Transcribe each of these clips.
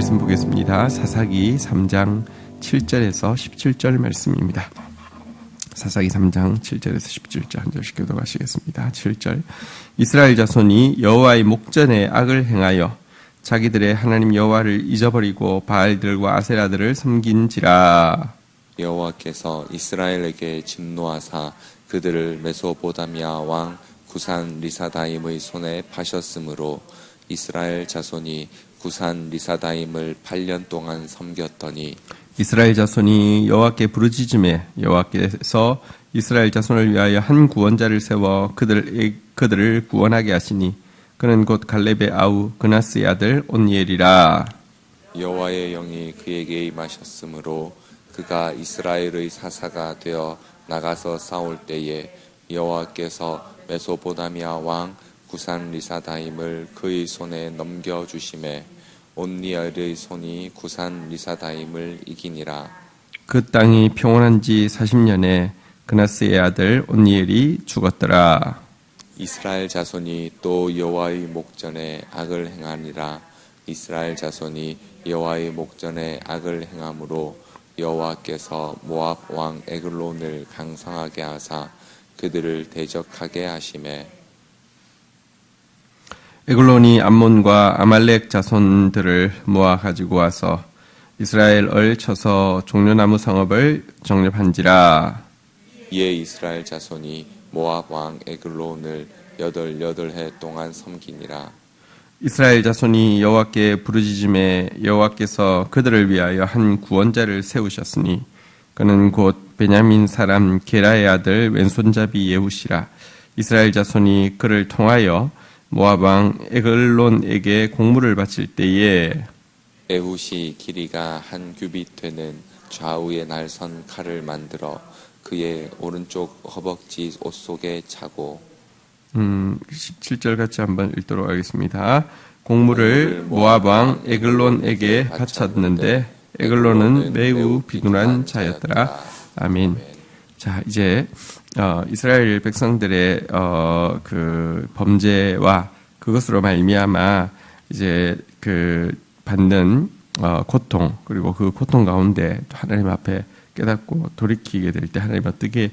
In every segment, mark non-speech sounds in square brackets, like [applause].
말씀 보겠습니다. 사사기 3장 7절에서 17절 말씀입니다. 사사기 3장 7절에서 17절 한 절씩 교도하시겠습니다. 7절 이스라엘 자손이 여호와의 목전에 악을 행하여 자기들의 하나님 여호와를 잊어버리고 바알들과 아세라들을 섬긴지라 여호와께서 이스라엘에게 진노하사 그들을 메소보다미아 왕 구산 리사다임의 손에 파셨으므로 이스라엘 자손이 구산 리사다임을 8년 동안 섬겼더니 이스라엘 자손이 여호와께 부르짖음에 여호와께서 이스라엘 자손을 위하여 한 구원자를 세워 그들 그들을 구원하게 하시니 그는 곧 갈렙의 아우 그나스의 아들 온니엘이라. 여호와의 영이 그에게 임하셨으므로 그가 이스라엘의 사사가 되어 나가서 싸울 때에 여호와께서 메소보다미아 왕 구산 리사다임을 그의 손에 넘겨 주심에 온니엘의 손이 구산 리사다임을 이기니라. 그 땅이 평온한 지 40년에 그나스의 아들 온니엘이 죽었더라. 이스라엘 자손이 또 여호와의 목전에 악을 행하니라. 이스라엘 자손이 여호와의 목전에 악을 행함으로 여호와께서 모압 왕 에글론을 강성하게 하사 그들을 대적하게 하심에 에글론이 암몬과 아말렉 자손들을 모아 가지고 와서 이스라엘을 쳐서 종려나무 성읍을 정립한지라. 이에 이스라엘 자손이 모압 왕 에글론을 여덟 여덟 해 동안 섬기니라. 이스라엘 자손이 여호와께 부르짖음에 여호와께서 그들을 위하여 한 구원자를 세우셨으니 그는 곧 베냐민 사람 게라의 아들 왼손잡이 예후시라. 이스라엘 자손이 그를 통하여 모압 왕 에글론에게 공물을 바칠 때에 에훗이 길이가 한 규빗 되는 좌우에 날선 칼을 만들어 그의 오른쪽 허벅지 옷 속에 차고 음, 17절 같이 한번 읽도록 하겠습니다. 공물을 모압 왕 에글론에게 바쳤는데 에글론은 매우 비둔한 자였더라. 아멘. 자, 이제 어, 이스라엘 백성들의 어, 그 범죄와 그것으로 말미암아 이제 그 받는 어, 고통 그리고 그 고통 가운데 또 하나님 앞에 깨닫고 돌이키게 될 때 하나님 어떻게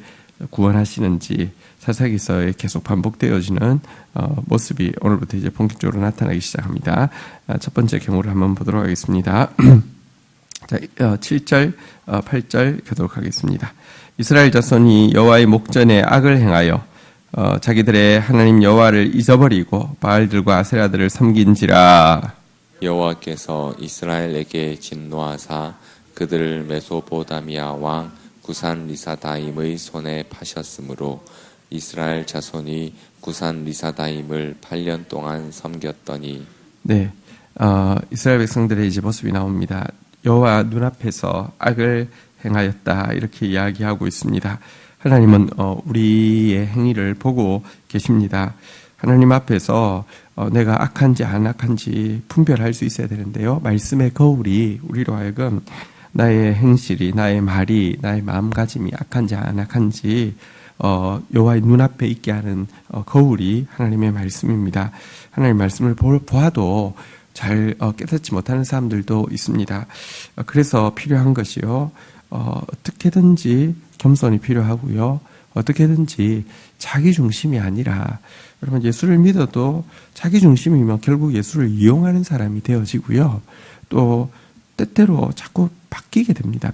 구원하시는지 사사기서에 계속 반복되어지는 어, 모습이 오늘부터 이제 본격적으로 나타나기 시작합니다. 아, 첫 번째 경우를 한번 보도록 하겠습니다. [clears throat] 자, 어, 7절, 어, 8절 교도록 하겠습니다. 이스라엘 자손이 여호와의 목전에 악을 행하여 어, 자기들의 하나님 여호와를 잊어버리고 바알들과 아세라들을 섬긴지라 여호와께서 이스라엘에게 진노하사 그들을 메소보다미아 왕 구산 리사다임의 손에 파셨으므로 이스라엘 자손이 구산 리사다임을 8년 동안 섬겼더니 네, 어, 이스라엘 백성들의 이제 모습이 나옵니다. 여호와 눈앞에서 악을 행하였다 이렇게 이야기하고 있습니다. 하나님은 어, 우리의 행위를 보고 계십니다. 하나님 앞에서 어, 내가 악한지 안 악한지 분별할 수 있어야 되는데요. 말씀의 거울이 우리로 하여금 나의 행실이, 나의 말이, 나의 마음가짐이 악한지 안 악한지 어, 여호와의 눈앞에 있게 하는 어, 거울이 하나님의 말씀입니다. 하나님의 말씀을 보, 보아도 잘 어, 깨닫지 못하는 사람들도 있습니다. 어, 그래서 필요한 것이요. 어, 어떻게든지 겸손이 필요하고요. 어떻게든지 자기 중심이 아니라 여러분 예수를 믿어도 자기 중심이면 결국 예수를 이용하는 사람이 되어지고요. 또 때때로 자꾸 바뀌게 됩니다.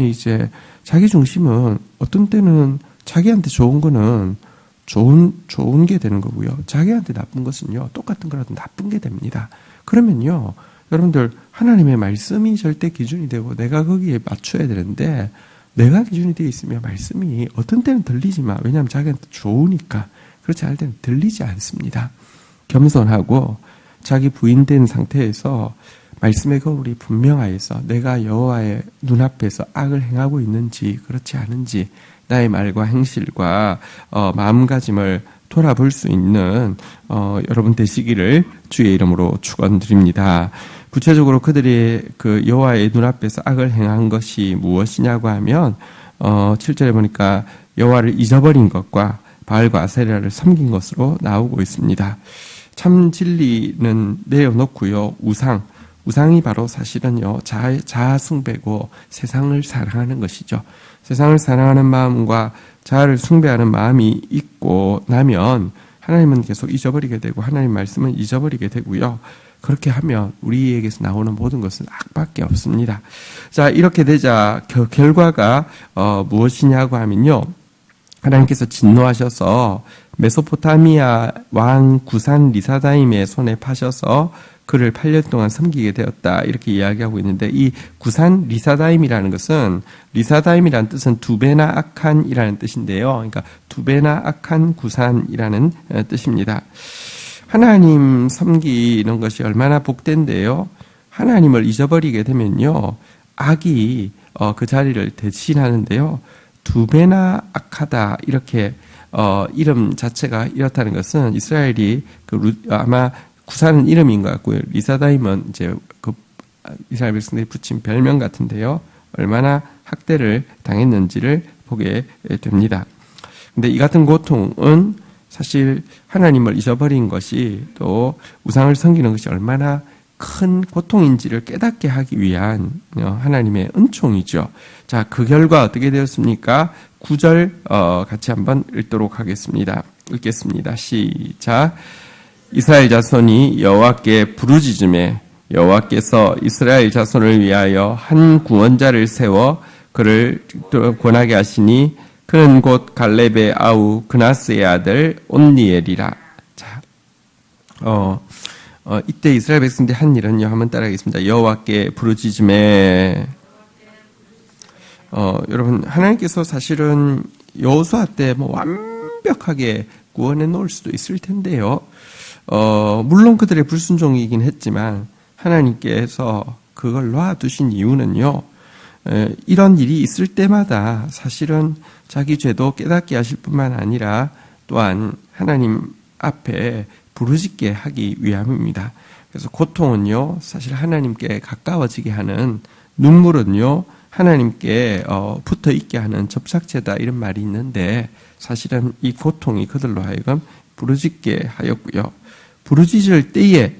이제 자기 중심은 어떤 때는 자기한테 좋은 거는 좋은 좋은 게 되는 거고요. 자기한테 나쁜 것은요 똑같은 거라도 나쁜 게 됩니다. 그러면요 여러분들 하나님의 말씀이 절대 기준이 되고 내가 거기에 맞춰야 되는데 내가 기준이 되어 있으면 말씀이 어떤 때는 들리지만 왜냐하면 자기한테 좋으니까 그렇지 않을 때는 들리지 않습니다. 겸손하고 자기 부인된 상태에서 말씀의 거울이 분명하여서 내가 여호와의 눈앞에서 악을 행하고 있는지 그렇지 않은지 나의 말과 행실과 어, 마음가짐을 돌아볼 수 있는 어, 여러분 되시기를 주의 이름으로 축원드립니다. 구체적으로 그들이 그 여호와의 눈앞에서 악을 행한 것이 무엇이냐고 하면 어, 7절에 보니까 여호와를 잊어버린 것과 바알과 아세라를 섬긴 것으로 나오고 있습니다. 참 진리는 내어놓고요. 우상 우상이 바로 사실은요, 자, 자아 숭배고 세상을 사랑하는 것이죠. 세상을 사랑하는 마음과 자아를 숭배하는 마음이 있고 나면 하나님은 계속 잊어버리게 되고 하나님 말씀은 잊어버리게 되고요. 그렇게 하면 우리에게서 나오는 모든 것은 악밖에 없습니다. 자, 이렇게 되자 그 결과가 어, 무엇이냐고 하면요. 하나님께서 진노하셔서 메소포타미아 왕 구산 리사다임의 손에 파셔서 그를 8년 동안 섬기게 되었다. 이렇게 이야기하고 있는데 이 구산 리사다임이라는 것은 리사다임이라는 뜻은 두 배나 악한이라는 뜻인데요. 그러니까 두 배나 악한 구산이라는 어, 뜻입니다. 하나님 섬기는 것이 얼마나 복된데요. 하나님을 잊어버리게 되면요. 악이 어, 그 자리를 대신하는데요. 두 배나 악하다 이렇게 어, 이름 자체가 이렇다는 것은 이스라엘이 그 루, 아마 구사는 이름인 것 같고요. 리사다임은 이제 그 이스라엘 백성들이 붙인 별명 같은데요. 얼마나 학대를 당했는지를 보게 됩니다. 근데 이 같은 고통은 사실 하나님을 잊어버린 것이 또 우상을 섬기는 것이 얼마나 큰 고통인지를 깨닫게 하기 위한 어, 하나님의 은총이죠. 자, 그 결과 어떻게 되었습니까? 9절 어, 같이 한번 읽도록 하겠습니다. 읽겠습니다. 시작. 이스라엘 자손이 여호와께 부르짖음에 여호와께서 이스라엘 자손을 위하여 한 구원자를 세워 그를 권하게 하시니 그는 곧 갈렙의 아우 그나스의 아들 온니엘이라. 자, 어, 어, 이때 이스라엘 백성들이 한 일은요. 한번 따라하겠습니다. 여호와께 부르짖음에 어, 여러분 하나님께서 사실은 여호수아 때 뭐 완벽하게 구원해 놓을 수도 있을 텐데요. 어, 물론 그들의 불순종이긴 했지만 하나님께서 그걸 놔두신 이유는요. 에, 이런 일이 있을 때마다 사실은 자기 죄도 깨닫게 하실 뿐만 아니라 또한 하나님 앞에 부르짖게 하기 위함입니다. 그래서 고통은요, 사실 하나님께 가까워지게 하는 눈물은요, 하나님께 어, 붙어 있게 하는 접착제다 이런 말이 있는데 사실은 이 고통이 그들로 하여금 부르짖게 하였고요. 부르짖을 때에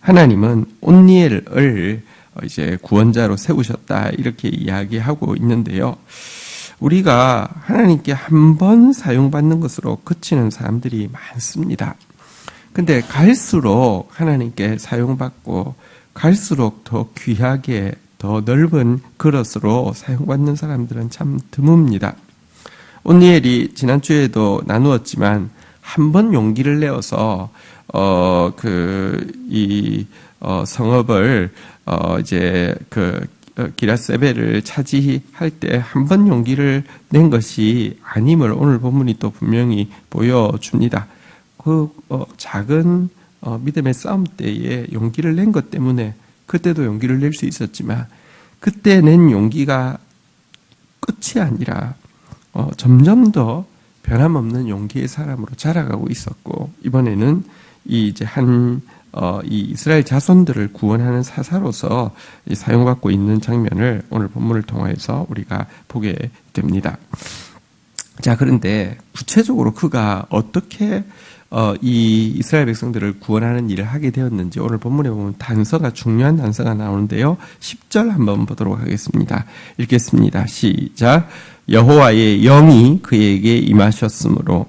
하나님은 온니엘을 이제 구원자로 세우셨다 이렇게 이야기하고 있는데요. 우리가 하나님께 한 번 사용받는 것으로 그치는 사람들이 많습니다. 근데 갈수록 하나님께 사용받고 갈수록 더 귀하게 더 넓은 그릇으로 사용받는 사람들은 참 드뭅니다. 온니엘이 지난주에도 나누었지만 한 번 용기를 내어서 어 그 이 어, 성읍을 어 이제 그 어, 기라세베를 차지할 때 한 번 용기를 낸 것이 아님을 오늘 본문이 또 분명히 보여줍니다. 그 어, 작은 어, 믿음의 싸움 때에 용기를 낸 것 때문에 그때도 용기를 낼 수 있었지만 그때 낸 용기가 끝이 아니라 어, 점점 더 변함없는 용기의 사람으로 자라가고 있었고 이번에는 이 이제 한 어, 이 이스라엘 자손들을 구원하는 사사로서 사용받고 있는 장면을 오늘 본문을 통해서 우리가 보게 됩니다. 자, 그런데 구체적으로 그가 어떻게 어, 이 이스라엘 백성들을 구원하는 일을 하게 되었는지 오늘 본문에 보면 단서가 중요한 단서가 나오는데요. 10절 한번 보도록 하겠습니다. 읽겠습니다. 시작. 여호와의 영이 그에게 임하셨으므로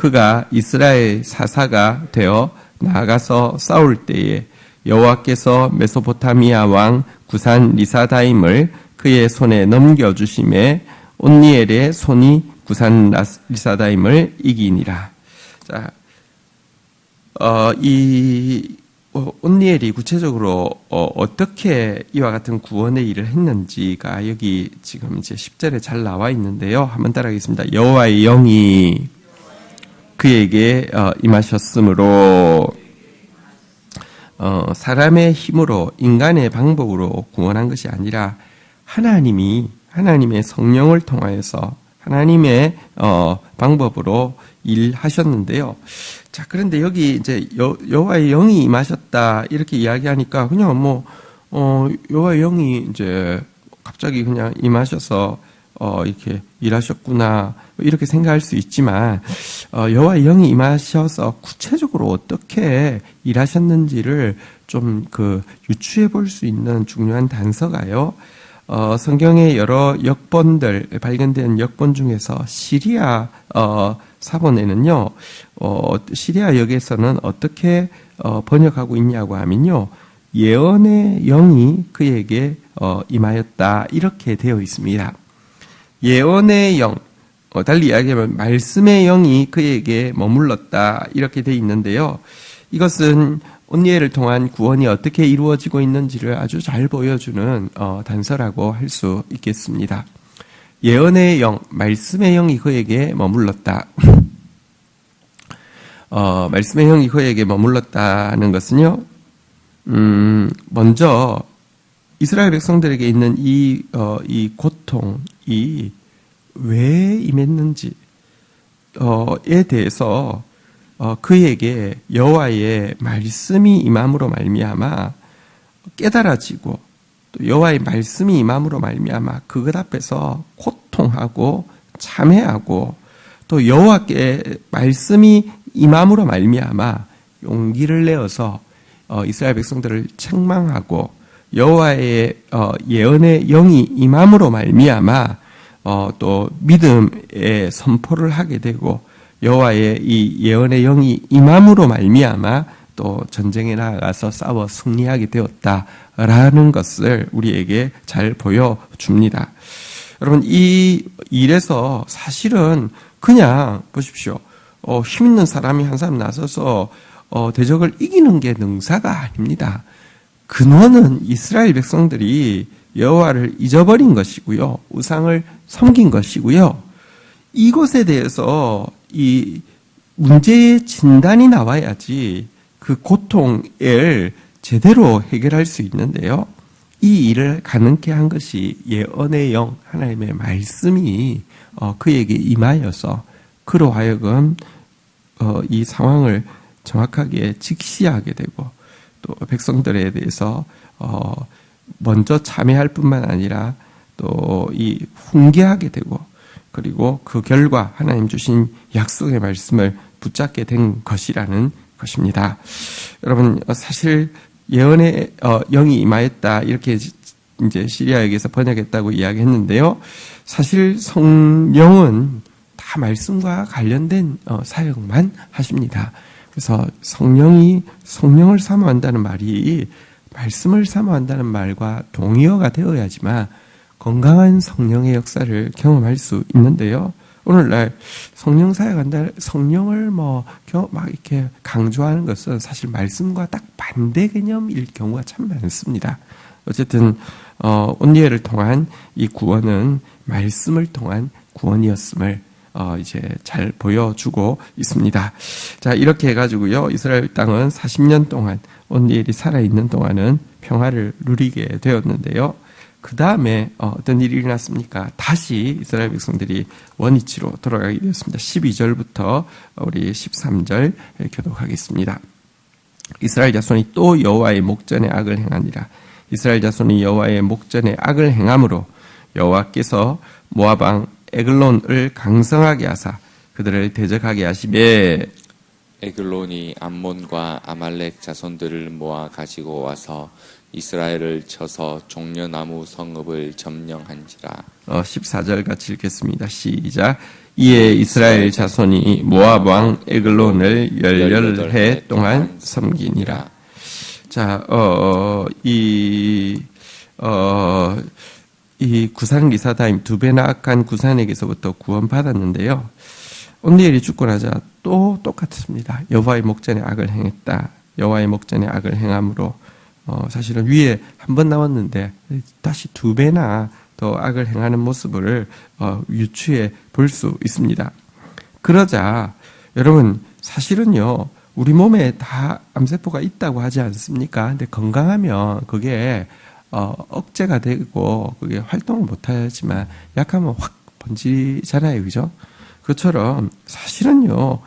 그가 이스라엘 사사가 되어 나아가서 싸울 때에 여호와께서 메소포타미아 왕 구산 리사다임을 그의 손에 넘겨 주심에 온니엘의 손이 구산 리사다임을 이기니라. 자, 어, 이 어, 온니엘이 구체적으로 어, 떻게 이와 같은 구원의 일을 했는지가 여기 지금 이제 10절에 잘 나와 있는데요. 한번 따라하겠습니다. 여호와의 영이 그에게 어, 임하셨으므로 어, 사람의 힘으로 인간의 방법으로 구원한 것이 아니라 하나님이 하나님의 성령을 통하여서 하나님의 어, 방법으로 일하셨는데요. 자 그런데 여기 이제 여, 여호와의 영이 임하셨다 이렇게 이야기하니까 그냥 뭐 어, 여호와의 영이 이제 갑자기 그냥 임하셔서 어, 이렇게 일하셨구나 이렇게 생각할 수 있지만 어, 여호와의 영이 임하셔서 구체적으로 어떻게 일하셨는지를 좀 그 유추해 볼 수 있는 중요한 단서가요. 어, 성경의 여러 역본들 발견된 역본 중에서 시리아 어, 사본에는요. 어, 시리아 역에서는 어떻게 어, 번역하고 있냐고 하면요. 예언의 영이 그에게 어, 임하였다 이렇게 되어 있습니다. 예언의 영, 어, 달리 이야기하면 말씀의 영이 그에게 머물렀다 이렇게 되어 있는데요. 이것은 온니엘을 통한 구원이 어떻게 이루어지고 있는지를 아주 잘 보여주는 어, 단서라고 할 수 있겠습니다. 예언의 영, 말씀의 영이 그에게 머물렀다. [laughs] 어, 말씀의 영이 그에게 머물렀다는 것은요, 음, 먼저 이스라엘 백성들에게 있는 이, 어, 이 고통 이 왜 임했는지, 어, 에 대해서 어, 그에게 여호와의 말씀이 임함으로 말미암아 깨달아지고 또 여호와의 말씀이 임함으로 말미암아 그것 앞에서 고통하고 참회하고 또 여호와께 말씀이 임함으로 말미암아 용기를 내어서 어, 이스라엘 백성들을 책망하고 여호와의 어, 예언의 영이 임함으로 말미암아 어, 또 믿음의 선포를 하게 되고 여호와의 이 예언의 영이 임함으로 말미암아 또 전쟁에 나아가서 싸워 승리하게 되었다라는 것을 우리에게 잘 보여줍니다. 여러분 이 일에서 사실은 그냥 보십시오. 어, 힘 있는 사람이 한 사람 나서서 어, 대적을 이기는 게 능사가 아닙니다. 근원은 이스라엘 백성들이 여호와를 잊어버린 것이고요. 우상을 섬긴 것이고요. 이것에 대해서 이 문제의 진단이 나와야지 그 고통을 제대로 해결할 수 있는데요. 이 일을 가능케 한 것이 예언의 영 하나님의 말씀이 어, 그에게 임하여서 그로 하여금 어, 이 상황을 정확하게 직시하게 되고 또 백성들에 대해서 어, 먼저 참여할 뿐만 아니라 또 이 훈계하게 되고 그리고 그 결과 하나님 주신 약속의 말씀을 붙잡게 된 것이라는 것입니다. 여러분 사실 예언의 어, 영이 임하였다 이렇게 이제 시리아에게서 번역했다고 이야기했는데요. 사실 성령은 다 말씀과 관련된 어, 사역만 하십니다. 그래서 성령이 성령을 사모한다는 말이 말씀을 사모한다는 말과 동의어가 되어야지만 건강한 성령의 역사를 경험할 수 있는데요. 오늘날 성령 사역한다, 성령을 뭐, 막 이렇게 강조하는 것은 사실 말씀과 딱 반대 개념일 경우가 참 많습니다. 어쨌든, 어, 온리에를 통한 이 구원은 말씀을 통한 구원이었음을 어, 이제 잘 보여주고 있습니다. 자, 이렇게 해가지고요. 이스라엘 땅은 40년 동안 온리엘이 살아있는 동안은 평화를 누리게 되었는데요. 그 다음에 어, 어떤 일이 일어났습니까? 다시 이스라엘 백성들이 원위치로 돌아가게 되었습니다. 12절부터 우리 13절 교독하겠습니다. 이스라엘 자손이 또 여호와의 목전에 악을 행하니라. 이스라엘 자손이 여호와의 목전에 악을 행함으로 여호와께서 모압 왕 에글론을 강성하게 하사 그들을 대적하게 하시매 에글론이 암몬과 아말렉 자손들을 모아 가지고 와서 이스라엘을 쳐서 종려나무 성읍을 점령한지라. 어, 14절 같이 읽겠습니다. 시작. 이에 이스라엘 자손이 모압 왕 에글론을 열렬 해 동안 섬기니라. 자, 어, 어, 이, 어, 이 구산 리사다임 두 배나 악한 구산에게서부터 구원받았는데요. 온니엘이 죽고 나자 또 똑같습니다. 여호와의 목전에 악을 행했다. 여호와의 목전에 악을 행함으로 어, 사실은 위에 한 번 나왔는데 다시 두 배나 더 악을 행하는 모습을 어, 유추해 볼 수 있습니다. 그러자 여러분 사실은요 우리 몸에 다 암세포가 있다고 하지 않습니까? 근데 건강하면 그게 어, 억제가 되고 그게 활동을 못하지만 약하면 확 번지잖아요, 그죠? 그처럼 사실은요,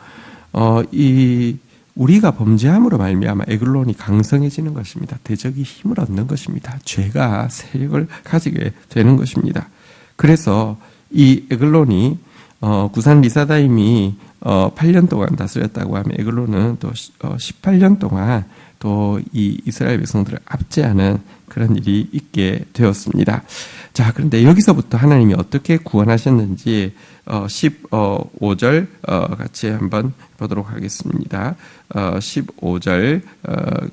어, 이 우리가 범죄함으로 말미암아 에글론이 강성해지는 것입니다. 대적이 힘을 얻는 것입니다. 죄가 세력을 가지게 되는 것입니다. 그래서 이 에글론이 어, 구산 리사다임이 어, 8년 동안 다스렸다고 하면 에글론은 또 어, 18년 동안 또 이 이스라엘 백성들을 압제하는 그런 일이 있게 되었습니다. 자, 그런데 여기서부터 하나님이 어떻게 구원하셨는지 어, 15절 어, 같이 한번 보도록 하겠습니다. 어, 15절 어,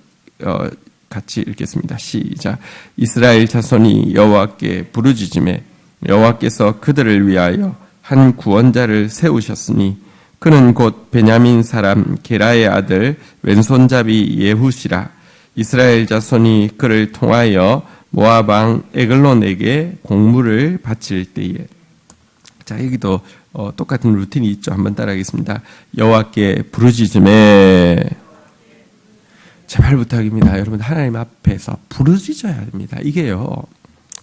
어, 같이 읽겠습니다. 시작. 이스라엘 자손이 여호와께 부르짖음에 여호와께서 그들을 위하여 한 구원자를 세우셨으니 그는 곧 베냐민 사람 게라의 아들 왼손잡이 예후시라 이스라엘 자손이 그를 통하여 왕 에글론에게 공물을 바칠 때에 자 여기도 어, 똑같은 루틴이 있죠. 한번 따라하겠습니다. 여호와께 부르짖음에 제발 부탁입니다. 여러분 하나님 앞에서 부르짖어야 됩니다. 이게요.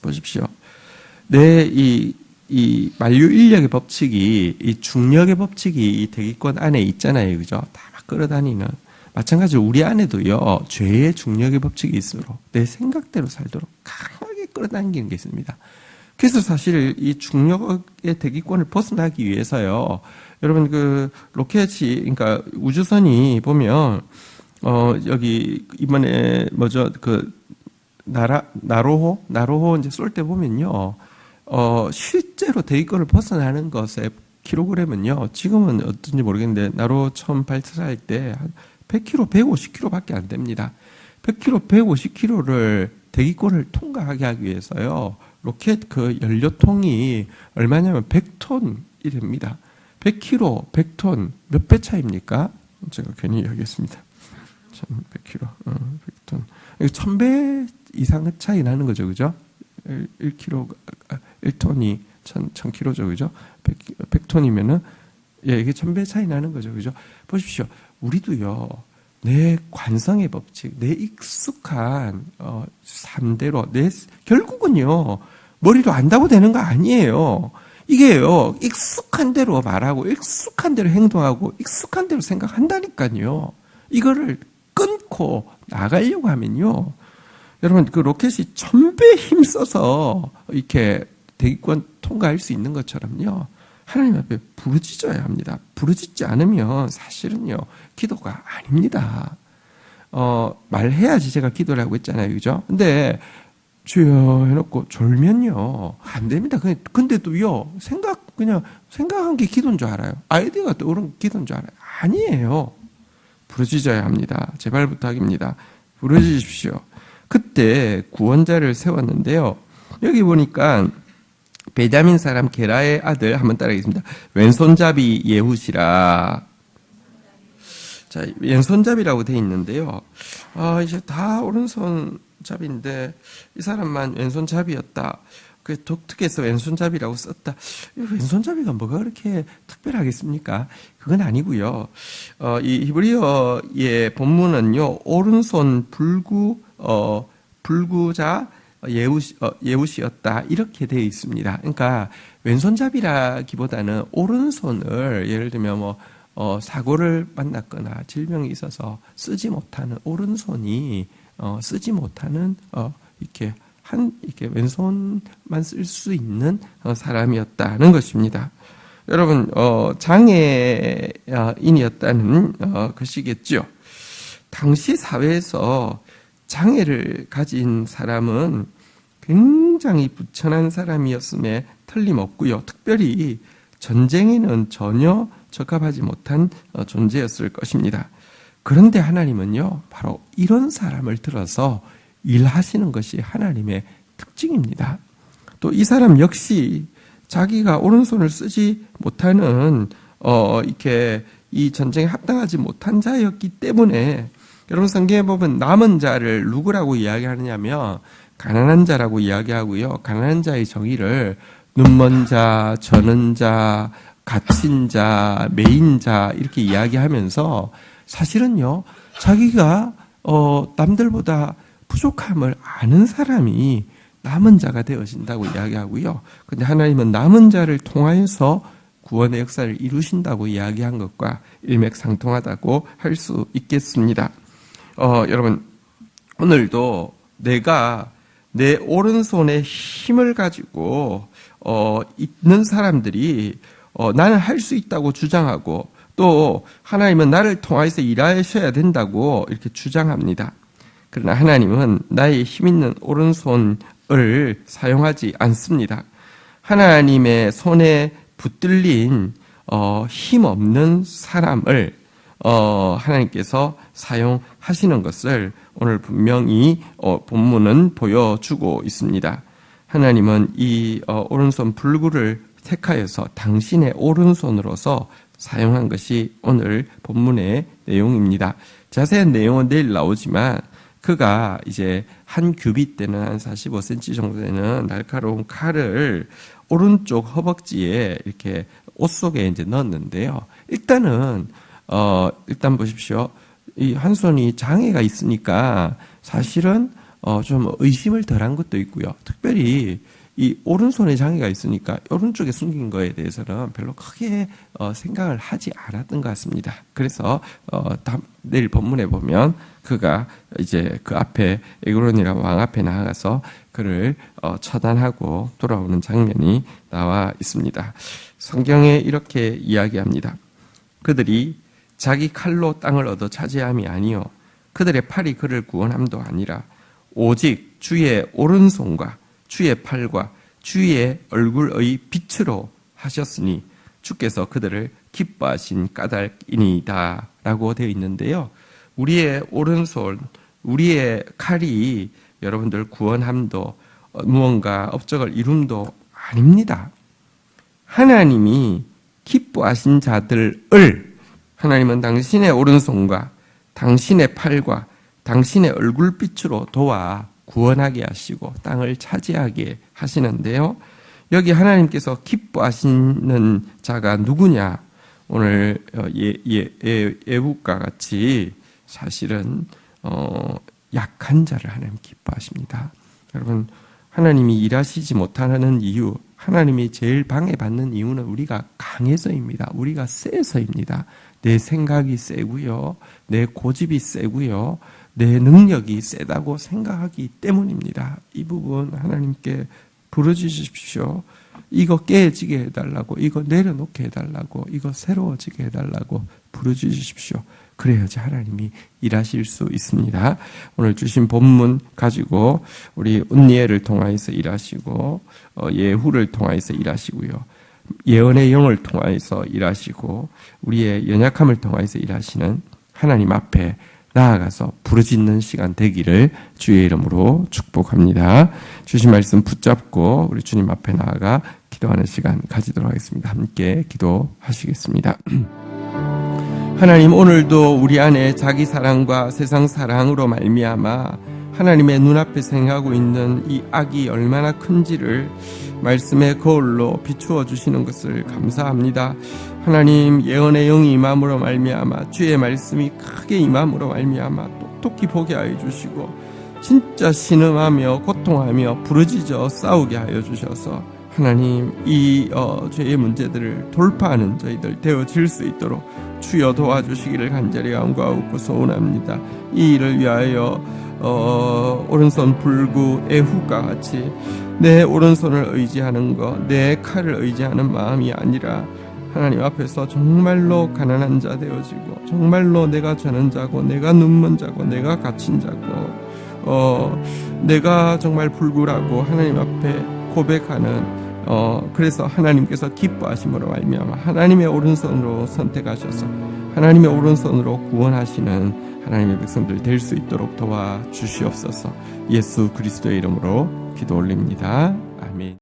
보십시오. 내 이 이 만류 인력의 법칙이 이 중력의 법칙이 이 대기권 안에 있잖아요. 그죠? 다 막 끌어다니는 마찬가지로 우리 안에도요. 죄의 중력의 법칙이 있으므로 내 생각대로 살도록 강하게 끌어당기는 게 있습니다. 그래서 사실 이 중력의 대기권을 벗어나기 위해서요. 여러분 그 로켓이 그러니까 우주선이 보면 어 여기 이번에 뭐죠 그 나라 나로호 나로호 이제 쏠 때 보면요. 어 실제로 대기권을 벗어나는 것의 킬로그램은요. 지금은 어떤지 모르겠는데 나로 처음 발사할 때 한 100kg, 150kg밖에 안 됩니다. 100kg, 150kg를 대기권을 통과하게 하기 위해서요. 로켓 그 연료통이 얼마냐면 100톤이 됩니다. 100kg, 100톤 몇 배 차입니까? 제가 괜히 얘기했습니다. 100kg, 어, 100톤. 1000배 이상 차이 나는 거죠, 그죠? 1, k g 1톤이 1000, 1000kg죠, 그죠? 100, 톤이면은 예, 이게 1000배 차이 나는 거죠, 그죠? 보십시오. 우리도요, 내 관성의 법칙, 내 익숙한 어, 삶대로 내 결국은요 머리로 안다고 되는 거 아니에요. 이게요 익숙한 대로 말하고 익숙한 대로 행동하고 익숙한 대로 생각한다니까요. 이거를 끊고 나가려고 하면요, 여러분 그 로켓이 천배 힘써서 이렇게 대기권 통과할 수 있는 것처럼요. 하나님 앞에 부르짖어야 합니다. 부르짖지 않으면 사실은요, 기도가 아닙니다. 어, 말해야지 제가 기도를 하고 있잖아요. 그죠? 근데, 주여 해놓고 졸면요, 안 됩니다. 근데도요, 생각, 그냥, 생각한 게 기도인 줄 알아요. 아이디어가 떠오른 기도인 줄 알아요. 아니에요. 부르짖어야 합니다. 제발 부탁입니다. 부르짖으십시오. 그때 구원자를 세웠는데요. 여기 보니까, 베자민 사람 게라의 아들 한번 따라하겠습니다. 왼손잡이 예후시라. 자, 왼손잡이라고 돼 있는데요. 아, 이제 다 오른손잡이인데 이 사람만 왼손잡이였다. 그 독특해서 왼손잡이라고 썼다. 왼손잡이가 뭐가 그렇게 특별하겠습니까? 그건 아니고요. 어, 이 히브리어의 본문은요. 오른손 불구 어 불구자 예우시, 어, 예우시였다. 이렇게 되어 있습니다. 그러니까 왼손잡이라기보다는 오른손을 예를 들면 뭐, 어, 사고를 만났거나 질병이 있어서 쓰지 못하는 오른손이 어, 쓰지 못하는 어, 이렇게 한 이렇게 왼손만 쓸 수 있는 어, 사람이었다는 것입니다. 여러분 어, 장애인이었다는 어, 것이겠죠. 당시 사회에서 장애를 가진 사람은 굉장히 부천한 사람이었음에 틀림없고요. 특별히 전쟁에는 전혀 적합하지 못한 어, 존재였을 것입니다. 그런데 하나님은요, 바로 이런 사람을 들어서 일하시는 것이 하나님의 특징입니다. 또 이 사람 역시 자기가 오른손을 쓰지 못하는, 어, 이렇게 이 전쟁에 합당하지 못한 자였기 때문에 여러분 성경에 보면 남은 자를 누구라고 이야기하느냐면 가난한 자라고 이야기하고요. 가난한 자의 정의를 눈먼 자, 저는 자, 갇힌 자, 메인 자 이렇게 이야기하면서 사실은요. 자기가 어 남들보다 부족함을 아는 사람이 남은 자가 되어진다고 이야기하고요. 근데 하나님은 남은 자를 통하여서 구원의 역사를 이루신다고 이야기한 것과 일맥상통하다고 할 수 있겠습니다. 어, 여러분, 오늘도 내가 내 오른손에 힘을 가지고, 어, 있는 사람들이, 어, 나는 할 수 있다고 주장하고, 또, 하나님은 나를 통하여서 일하셔야 된다고 이렇게 주장합니다. 그러나 하나님은 나의 힘 있는 오른손을 사용하지 않습니다. 하나님의 손에 붙들린 어, 힘 없는 사람을 어, 하나님께서 사용하시는 것을 오늘 분명히 어, 본문은 보여주고 있습니다. 하나님은 이 어, 오른손 불구를 택하여서 당신의 오른손으로서 사용한 것이 오늘 본문의 내용입니다. 자세한 내용은 내일 나오지만 그가 이제 한 규빗 되는 한 45cm 정도 되는 날카로운 칼을 오른쪽 허벅지에 이렇게 옷 속에 이제 넣었는데요. 일단은 어 일단 보십시오. 이 한 손이 장애가 있으니까 사실은 어 좀 의심을 덜한 것도 있고요. 특별히 이 오른손에 장애가 있으니까 오른쪽에 숨긴 거에 대해서는 별로 크게 어, 생각을 하지 않았던 것 같습니다. 그래서 어, 다음, 내일 본문에 보면 그가 이제 그 앞에 에그론이라는 왕 앞에 나아가서 그를 어, 처단하고 돌아오는 장면이 나와 있습니다. 성경에 이렇게 이야기합니다. 그들이 자기 칼로 땅을 얻어 차지함이 아니요 그들의 팔이 그를 구원함도 아니라 오직 주의 오른손과 주의 팔과 주의 얼굴의 빛으로 하셨으니 주께서 그들을 기뻐하신 까닭이니다라고 되어 있는데요. 우리의 오른손, 우리의 칼이 여러분들 구원함도 어, 무언가 업적을 이룸도 아닙니다. 하나님이 기뻐하신 자들을 하나님은 당신의 오른손과 당신의 팔과 당신의 얼굴빛으로 도와 구원하게 하시고 땅을 차지하게 하시는데요. 여기 하나님께서 기뻐하시는 자가 누구냐? 오늘 어, 예, 예, 예, 예후과 같이 사실은 어, 약한 자를 하나님 기뻐하십니다. 여러분 하나님이 일하시지 못하는 이유, 하나님이 제일 방해받는 이유는 우리가 강해서입니다. 우리가 세서입니다. 내 생각이 세고요, 내 고집이 세고요, 내 능력이 세다고 생각하기 때문입니다. 이 부분 하나님께 부르짖으십시오. 이거 깨지게 해달라고, 이거 내려놓게 해달라고, 이거 새로워지게 해달라고 부르짖으십시오. 그래야지 하나님이 일하실 수 있습니다. 오늘 주신 본문 가지고 우리 운니엘을 통하여서 일하시고 어, 예후를 통하여서 일하시고요. 예언의 영을 통하여서 일하시고 우리의 연약함을 통하여서 일하시는 하나님 앞에 나아가서 부르짖는 시간 되기를 주의 이름으로 축복합니다. 주신 말씀 붙잡고 우리 주님 앞에 나아가 기도하는 시간 가지도록 하겠습니다. 함께 기도하시겠습니다. [clears throat] 하나님 오늘도 우리 안에 자기 사랑과 세상 사랑으로 말미암아 하나님의 눈앞에 생하고 있는 이 악이 얼마나 큰지를 말씀의 거울로 비추어 주시는 것을 감사합니다. 하나님 예언의 영이 임함으로 말미암아 주의 말씀이 크게 임함으로 말미암아 똑똑히 보게 하여 주시고 진짜 신음하며 고통하며 부르짖어 싸우게 하여 주셔서 하나님 이 어, 죄의 문제들을 돌파하는 저희들 되어질 수 있도록 주여 도와주시기를 간절히 간구하고 소원합니다. 이 일을 위하여 어, 오른손 불구 애후가 같이 내 오른손을 의지하는 것, 내 칼을 의지하는 마음이 아니라 하나님 앞에서 정말로 가난한 자 되어지고 정말로 내가 저는 자고 내가 눈먼 자고 내가 갇힌 자고 어, 내가 정말 불굴하고 하나님 앞에 고백하는 어, 그래서 하나님께서 기뻐하심으로 말미암아 하나님의 오른손으로 선택하셔서 하나님의 오른손으로 구원하시는 하나님의 백성들 될 수 있도록 도와 주시옵소서. 예수 그리스도의 이름으로 기도 올립니다.